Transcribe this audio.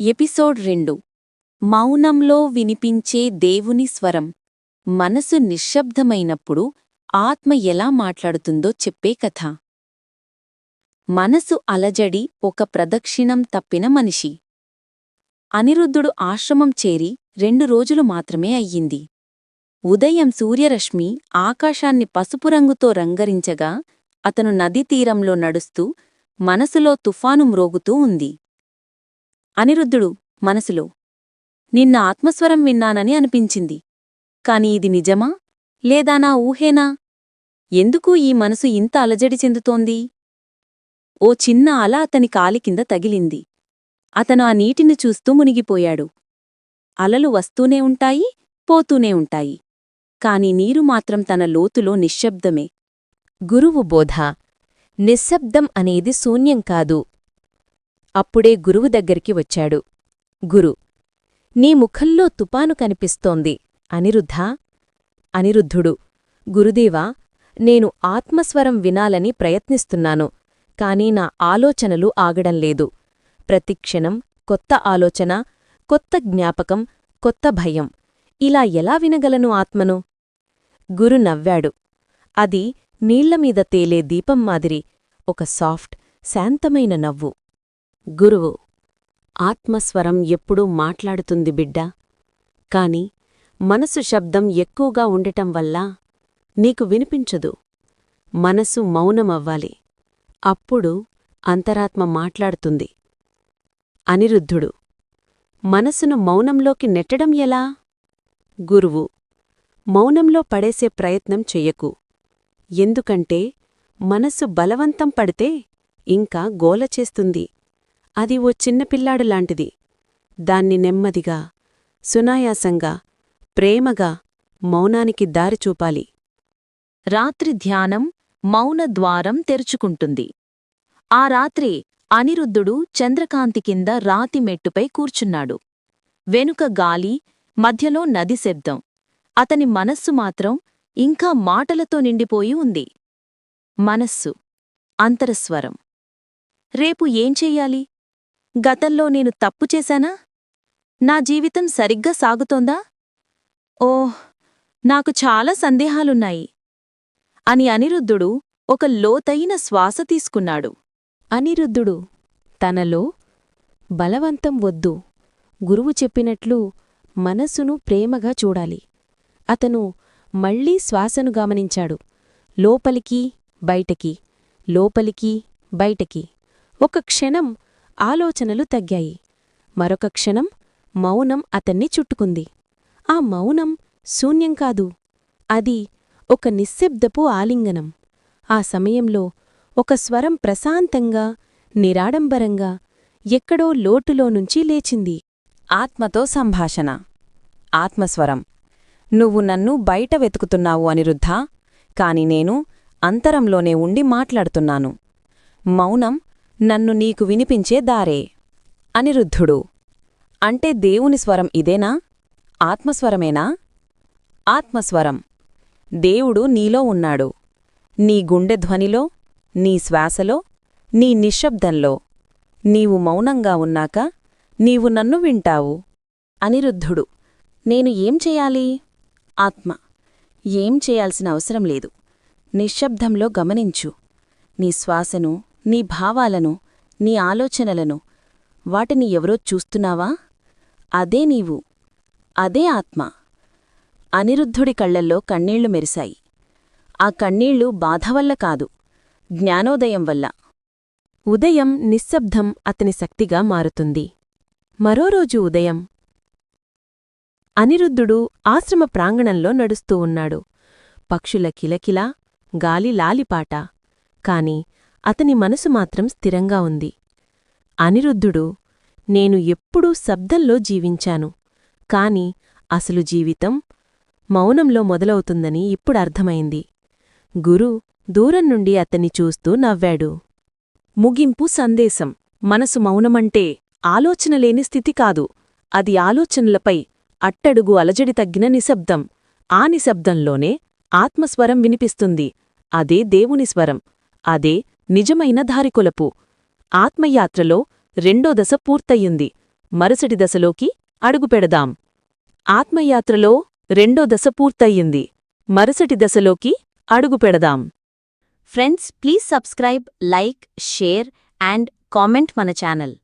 Episode రెండు. మౌనంలో వినిపించే దేవుని స్వరం. మనసు నిశ్శబ్దమైనప్పుడు ఆత్మ ఎలా మాట్లాడుతుందో చెప్పే కథ. మనసు అలజడి ఒక ప్రదక్షిణం తప్పిన మనిషి. అనిరుద్ధుడు ఆశ్రమం చేరి రెండు రోజులు మాత్రమే అయ్యింది. ఉదయం సూర్యరశ్మి ఆకాశాన్ని పసుపు రంగుతో రంగరించగా అతను నదీ తీరంలో నడుస్తూ మనసులో తుఫాను మ్రోగుతూ ఉంది. అనిరుద్ధుడు మనసులో నిన్న ఆత్మస్వరం విన్నానని అనిపించింది. కాని ఇది నిజమా? లేదా నా ఊహేనా? ఎందుకు ఈ మనసు ఇంత అలజడి చెందుతోంది? ఓ చిన్న అల అతని కాలి కింద తగిలింది. అతను ఆ నీటిని చూస్తూ మునిగిపోయాడు. అలలు వస్తూనే ఉంటాయి పోతూనే ఉంటాయి. కాని నీరు మాత్రం తన లోతులో నిశ్శబ్దమే. గురువు బోధ నిశ్శబ్దం అనేది శూన్యం కాదు. అప్పుడే గురువు దగ్గరికి వచ్చాడు. గురు నీ ముఖంలో తుపాను కనిపిస్తోంది. అనిరుద్ధా అనిరుద్ధుడు గురుదేవా నేను ఆత్మస్వరం వినాలని ప్రయత్నిస్తున్నాను కాని నా ఆలోచనలు ఆగడంలేదు ప్రతిక్షణం కొత్త ఆలోచన కొత్త జ్ఞాపకం కొత్త భయం. ఇలా ఎలా వినగలను ఆత్మను? గురు నవ్వాడు. అది నీళ్ళమీద తేలే దీపం మాదిరి ఒక సాఫ్ట్ శాంతమైన నవ్వు. గురువు ఆత్మస్వరం ఎప్పుడూ మాట్లాడుతుంది బిడ్డా. కాని మనసు శబ్దం ఎక్కువగా ఉండటం వల్ల నీకు వినిపించదు. మనసు మౌనమవ్వాలి. అప్పుడు అంతరాత్మ మాట్లాడుతుంది. అనిరుద్ధుడు మనసును మౌనంలోకి నెట్టడం ఎలా? గురువు మౌనంలో పడేసే ప్రయత్నం చెయ్యకు. ఎందుకంటే మనసు బలవంతం పడితే ఇంకా గోల చేస్తుంది. అది ఓ చిన్నపిల్లాడు లాంటిది. దాన్ని నెమ్మదిగా సునాయాసంగా ప్రేమగా మౌనానికి దారి చూపాలి. రాత్రి ధ్యానం మౌన ద్వారం తెరుచుకుంటుంది. ఆ రాత్రి అనిరుద్ధుడు చంద్రకాంతి కింద రాతి మెట్టుపై కూర్చున్నాడు. వెనుక గాలి మధ్యలో నది శబ్దం. అతని మనస్సు మాత్రం ఇంకా మాటలతో నిండిపోయి ఉంది. మనస్సు అంతరస్వరం. రేపు ఏం చెయ్యాలి? గతంలో నేను తప్పు చేశానా? నా జీవితం సరిగ్గా సాగుతోందా? ఓహ్ నాకు చాలా సందేహాలున్నాయి. అని అనిరుద్ధుడు ఒక లోతైన శ్వాస తీసుకున్నాడు. అనిరుద్ధుడు తనలో బలవంతం వద్దు. గురువు చెప్పినట్లు మనస్సును ప్రేమగా చూడాలి. అతను మళ్ళీ శ్వాసను గమనించాడు. లోపలికి బయటకి లోపలికి బయటకి. ఒక క్షణం ఆలోచనలు తగ్గాయి. మరొక క్షణం మౌనం అతన్ని చుట్టుకుంది. ఆ మౌనం శూన్యం కాదు. అది ఒక నిశ్శబ్దపు ఆలింగనం. ఆ సమయంలో ఒక స్వరం ప్రశాంతంగా నిరాడంబరంగా ఎక్కడో లోటులో నుంచి లేచింది. ఆత్మతో సంభాషణ. ఆత్మస్వరం. నువ్వు నన్ను బయట వెతుకుతున్నావు అనిరుద్ధా కాని నేను అంతరంలోనే ఉండి మాట్లాడుతున్నాను. మౌనం నన్ను నీకు వినిపించే దారే. అనిరుద్ధుడు. అంటే దేవుని స్వరం ఇదేనా? ఆత్మస్వరమేనా? ఆత్మస్వరం. దేవుడు నీలో ఉన్నాడు. నీ గుండె ధ్వనిలో నీ శ్వాసలో నీ నిశ్శబ్దంలో. నీవు మౌనంగా ఉన్నాక నీవు నన్ను వింటావు. అనిరుద్ధుడు. నేను ఏం చేయాలి? ఆత్మ. ఏం చేయాల్సిన అవసరం లేదు. నిశ్శబ్దంలో గమనించు. నీ శ్వాసను నీ భావాలను నీ ఆలోచనలను వాటిని ఎవరో చూస్తున్నావా? అదే నీవు అదే ఆత్మ. అనిరుద్ధుడి కళ్ళల్లో కన్నీళ్ళు మెరిశాయి. ఆ కన్నీళ్ళు బాధవల్ల కాదు జ్ఞానోదయం వల్ల. ఉదయం నిశ్శబ్దం అతని శక్తిగా మారుతుంది. మరో రోజు ఉదయం అనిరుద్ధుడు ఆశ్రమ ప్రాంగణంలో నడుస్తూ ఉన్నాడు. పక్షుల కిలకిలా గాలి లాలిపాట. కాని అతని మనసు మాత్రం స్థిరంగా ఉంది. అనిరుద్ధుడు నేను ఎప్పుడూ శబ్దంలో జీవించాను. కాని అసలు జీవితం మౌనంలో మొదలవుతుందని ఇప్పుడు అర్థమైంది. గురు దూరం నుండి అతన్ని చూస్తూ నవ్వాడు. ముగింపు సందేశం. మనసు మౌనమంటే ఆలోచనలేని స్థితి కాదు. అది ఆలోచనలపై అట్టడుగు అలజడి తగ్గిన నిశ్శబ్దం. ఆ నిశ్శబ్దంలోనే ఆత్మస్వరం వినిపిస్తుంది. అదే దేవుని స్వరం. అదే నిజమైన ధారికొలపు ఆత్మయాత్రలో రెండో దశ పూర్తయింది మరుసటి దశలోకి అడుగుపెడదాం ఆత్మయాత్రలో రెండో దశ పూర్తయింది మరుసటి దశలోకి అడుగుపెడదాం friends please subscribe like share and comment మన ఛానల్.